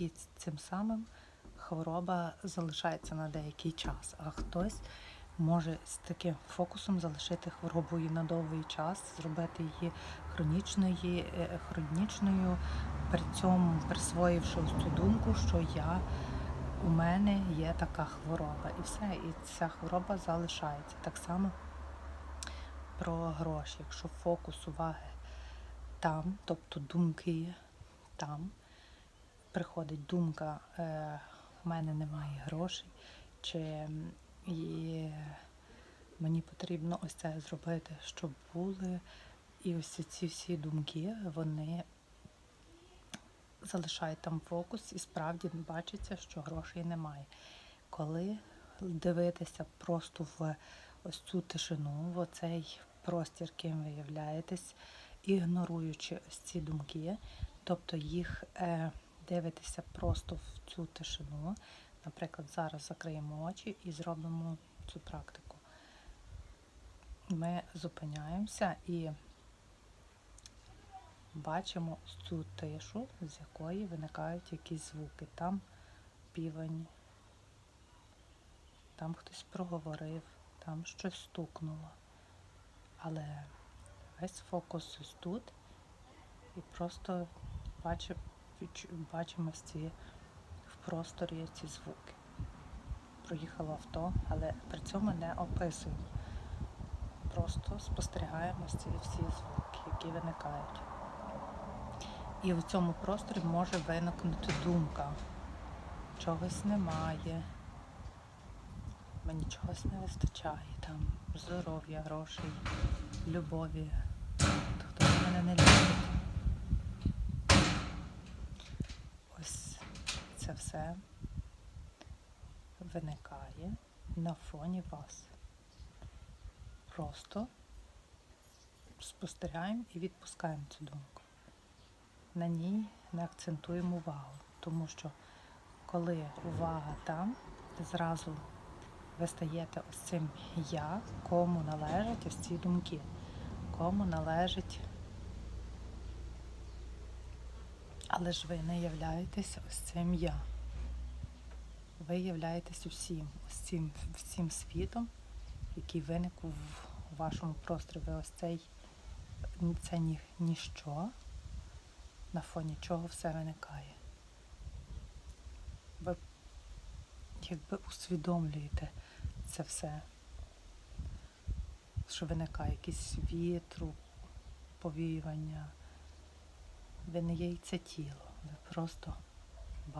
І цим самим хвороба залишається на деякий час, а хтось може з таким фокусом залишити хворобу і на довгий час, зробити її хронічною, е, хронічною, при цьому присвоївши цю думку, що я у мене є така хвороба, і все, і ця хвороба залишається. Так само про гроші. Якщо фокус уваги там, тобто думки там, приходить думка, е, в мене немає грошей, чи і мені потрібно ось це зробити, щоб були. І ось ці всі думки, вони залишають там фокус, і справді бачиться, що грошей немає. Коли дивитися просто в ось цю тишину, в оцей простір, ким ви являєтесь, ігноруючи ось ці думки, тобто їх е, дивитися просто в цю тишину. Наприклад, зараз закриємо очі і зробимо цю практику. Ми зупиняємося і бачимо цю тишу, з якої виникають якісь звуки. Там півень, там хтось проговорив, там щось стукнуло. Але весь фокус ось тут і просто бачимо, бачимо ці в просторі ці звуки. Проїхало авто, але при цьому не описуємо. Просто спостерігаємо ці всі звуки, які виникають. І в цьому просторі може виникнути думка. Чогось немає, мені чогось не вистачає, там здоров'я, грошей, любові. Хтось мене не любить. Ось це все виникає на фоні вас. Просто спостерігаємо і відпускаємо цю думку. На ній не акцентуємо увагу, тому що коли увага там, зразу ви стаєте ось цим я, кому належать ось ці думки, кому належить. Але ж ви не являєтесь ось цим я. Ви являєтесь усім, цим всім світом, який виник в вашому просторі. Ви ось цей це ні, ніщо, на фоні чого все виникає. Ви якби усвідомлюєте це все, що виникає якийсь вітру, повіювання. Ви не є це тіло, ви просто